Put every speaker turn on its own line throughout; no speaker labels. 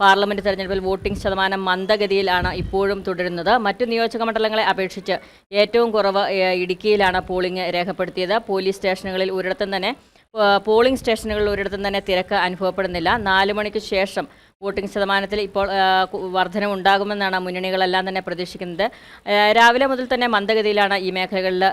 Parliament തെരഞ്ഞെടുപ്പിൽ voting ശതമാനം മന്ദഗതിയിലാണ് ഇപ്പോഴും തുടരുന്നത്. മറ്റു നിയോജക മണ്ഡലങ്ങളെ അപേക്ഷിച്ച് ഏറ്റവും കുറവ് ഇടുക്കിയിലാണ് പോളിംഗ് രേഖപ്പെടുത്തിയത്. പോലീസ് സ്റ്റേഷനുകളിൽ ഒരിടത്തും തന്നെ പോളിംഗ് സ്റ്റേഷനുകളിൽ ഒരിടത്തും തന്നെ തിരക്ക് അനുഭവപ്പെടുന്നില്ല. നാല് മണിക്ക് ശേഷം വോട്ടിംഗ് ശതമാനത്തിൽ ഇപ്പോൾ വർധനമുണ്ടാകുമെന്നാണ് മുന്നണികളെല്ലാം തന്നെ പ്രതീക്ഷിക്കുന്നത്. രാവിലെ മുതൽ തന്നെ മന്ദഗതിയിലാണ് ഈ മേഖലകളിൽ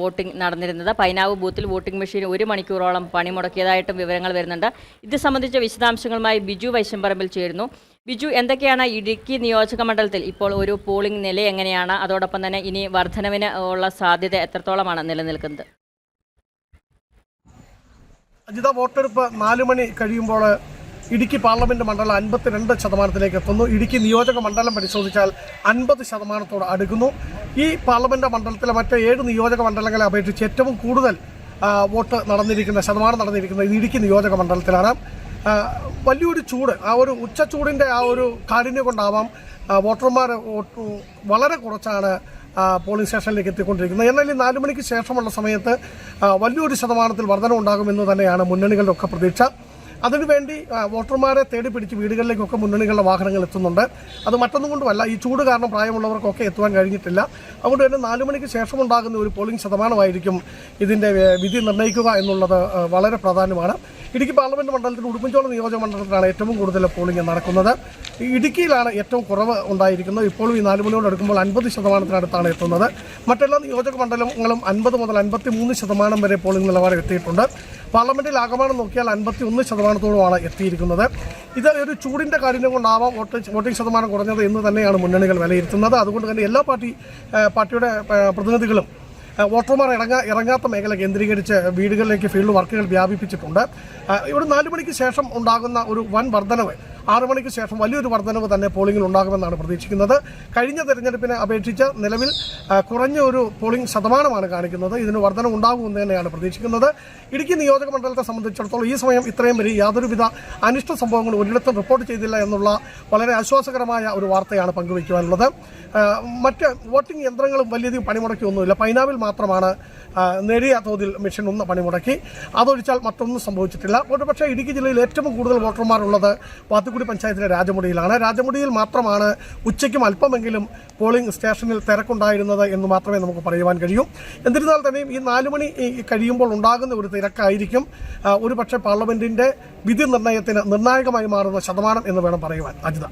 വോട്ടിംഗ് നടന്നിരുന്നത്. പൈനാവ് ബൂത്തിൽ വോട്ടിംഗ് മെഷീൻ ഒരു മണിക്കൂറോളം പണിമുടക്കിയതായിട്ടും വിവരങ്ങൾ വരുന്നുണ്ട്. ഇത് സംബന്ധിച്ച വിശദാംശങ്ങളുമായി ബിജു വൈശംപറമ്പിൽ ചേരുന്നു. ബിജു എന്തൊക്കെയാണ് ഇടുക്കി നിയോജക മണ്ഡലത്തിൽ ഇപ്പോൾ ഒരു പോളിംഗ് നില എങ്ങനെയാണ് അതോടൊപ്പം തന്നെ ഇനി വർധനവിന് ഉള്ള സാധ്യത എത്രത്തോളമാണ് നിലനിൽക്കുന്നത്?
അജിത വോട്ടെടുപ്പ് നാലു മണി കഴിയുമ്പോൾ ഇടുക്കി പാർലമെന്റ് മണ്ഡലം അൻപത്തിരണ്ട് ശതമാനത്തിലേക്ക് എത്തുന്നു. ഇടുക്കി നിയോജക മണ്ഡലം പരിശോധിച്ചാൽ അൻപത് ശതമാനത്തോട് അടുക്കുന്നു. ഈ പാർലമെന്റ് മണ്ഡലത്തിലെ മറ്റ് ഏഴ് നിയോജക മണ്ഡലങ്ങളെ അപേക്ഷിച്ച് ഏറ്റവും കൂടുതൽ വോട്ട് നടന്നിരിക്കുന്ന ശതമാനം നടന്നിരിക്കുന്നത് ഇടുക്കി നിയോജക മണ്ഡലത്തിലാണ്. വലിയൊരു ചൂട് ആ ഒരു ഉച്ച ചൂടിന്റെ ആ ഒരു കാഠിന്യം കൊണ്ടാവാം വോട്ടർമാർ വളരെ കുറച്ചാണ് പോളിംഗ് സ്റ്റേഷനിലേക്ക് എത്തിക്കൊണ്ടിരിക്കുന്നത്. എന്നാൽ ഈ നാലു മണിക്ക് ശേഷമുള്ള സമയത്ത് വലിയൊരു ശതമാനത്തിൽ വർധന ഉണ്ടാകുമെന്ന് തന്നെയാണ് മുന്നണികളുടെ ഒക്കെ പ്രതീക്ഷ അതിനുവേണ്ടി വോട്ടർമാരെ തേടി പിടിച്ച് വീടുകളിലേക്കൊക്കെ മുന്നണികളുടെ വാഹനങ്ങൾ എത്തുന്നുണ്ട്. അത് മറ്റൊന്നും കൊണ്ടുമല്ല ഈ ചൂട് കാരണം പ്രായമുള്ളവർക്കൊക്കെ എത്തുവാൻ കഴിഞ്ഞിട്ടില്ല. അതുകൊണ്ട് തന്നെ നാലു മണിക്ക് ശേഷമുണ്ടാകുന്ന ഒരു പോളിംഗ് ശതമാനമായിരിക്കും ഇതിന്റെ വിധി നിർണയിക്കുക എന്നുള്ളത് വളരെ പ്രാധാന്യമാണ്. ഇടുക്കി പാർലമെന്റ് മണ്ഡലത്തിൽ ഉടുമ്പൻചോള നിയോജക മണ്ഡലത്തിലാണ് ഏറ്റവും കൂടുതൽ പോളിംഗ് നടക്കുന്നത്. ഇടുക്കിയിലാണ് ഏറ്റവും കുറവ് ഉണ്ടായിരിക്കുന്നത്. ഇപ്പോഴും ഈ നാല് മണിയോട് എടുക്കുമ്പോൾ അൻപത് ശതമാനത്തിനടുത്താണ് എത്തുന്നത്. മറ്റെല്ലാ നിയോജക മണ്ഡലങ്ങളും അൻപത് മുതൽ അൻപത്തി മൂന്ന് ശതമാനം വരെ പോളിംഗ് നിലവാരം എത്തിയിട്ടുണ്ട്. പാർലമെന്റിൽ ആകമാനം നോക്കിയാൽ അൻപത്തി ഒന്ന് ശതമാനത്തോളമാണ് എത്തിയിരിക്കുന്നത്. ഇത് ഒരു ചൂടിന്റെ കാഠിന്യം കൊണ്ടാവാം വോട്ട് വോട്ടിംഗ് ശതമാനം കുറഞ്ഞത് എന്ന് തന്നെയാണ് മുന്നണികൾ വിലയിരുത്തുന്നത്. അതുകൊണ്ട് തന്നെ എല്ലാ പാർട്ടി പാർട്ടിയുടെ പ്രതിനിധികളും വോട്ടർമാർ ഇറങ്ങാ ഇറങ്ങാത്ത മേഖല കേന്ദ്രീകരിച്ച് വീടുകളിലേക്ക് ഫീൽഡ് വർക്കുകൾ വ്യാപിപ്പിച്ചിട്ടുണ്ട്. ഇവിടെ നാലു മണിക്ക് ശേഷം ഉണ്ടാകുന്ന ഒരു വൻ വർധനവ് ആറു മണിക്ക് ശേഷം വലിയൊരു വർധനവ് തന്നെ പോളിംഗിൽ ഉണ്ടാകുമെന്നാണ് പ്രതീക്ഷിക്കുന്നത്. കഴിഞ്ഞ തെരഞ്ഞെടുപ്പിനെ അപേക്ഷിച്ച് നിലവിൽ കുറഞ്ഞ ഒരു പോളിംഗ് ശതമാനമാണ് കാണിക്കുന്നത്. ഇതിന് വർധന ഉണ്ടാകുമെന്ന് തന്നെയാണ് പ്രതീക്ഷിക്കുന്നത്. ഇടുക്കി നിയോജക മണ്ഡലത്തെ സംബന്ധിച്ചിടത്തോളം ഈ സമയം ഇത്രയും വരെ യാതൊരുവിധ അനിഷ്ട സംഭവങ്ങളും ഒരിടത്തും റിപ്പോർട്ട് ചെയ്തില്ല എന്നുള്ള വളരെ ആശ്വാസകരമായ ഒരു വാർത്തയാണ് പങ്കുവയ്ക്കുവാനുള്ളത്. മറ്റ് വോട്ടിംഗ് യന്ത്രങ്ങളും വലിയധികം പണിമുടക്കിയൊന്നുമില്ല. പൈനാവിൽ മാത്രമാണ് നേരിയ തോതിൽ മെഷീൻ ഒന്ന് പണിമുടക്കി. അതൊഴിച്ചാൽ മറ്റൊന്നും സംഭവിച്ചിട്ടില്ല. ഒരുപക്ഷേ ഇടുക്കി ജില്ലയിൽ ഏറ്റവും കൂടുതൽ വോട്ടർമാരുള്ളത് വാത്തുക്കുടി പഞ്ചായത്തിലെ രാജമുടിയിലാണ്. രാജമുടിയിൽ മാത്രമാണ് ഉച്ചയ്ക്കും അല്പമെങ്കിലും പോളിംഗ് സ്റ്റേഷനിൽ തിരക്കുണ്ടായിരുന്നത് എന്ന് മാത്രമേ നമുക്ക് പറയുവാൻ കഴിയൂ. എന്നിരുന്നാൽ തന്നെയും ഈ നാലുമണി കഴിയുമ്പോൾ ഉണ്ടാകുന്ന ഒരു തിരക്കായിരിക്കും. ഒരുപക്ഷെ ഒരു പക്ഷേ പാർലമെന്റിന്റെ വിധി നിർണയത്തിന് നിർണായകമായി മാറുന്ന ശതമാനം എന്ന് വേണം പറയുവാൻ. അജിത.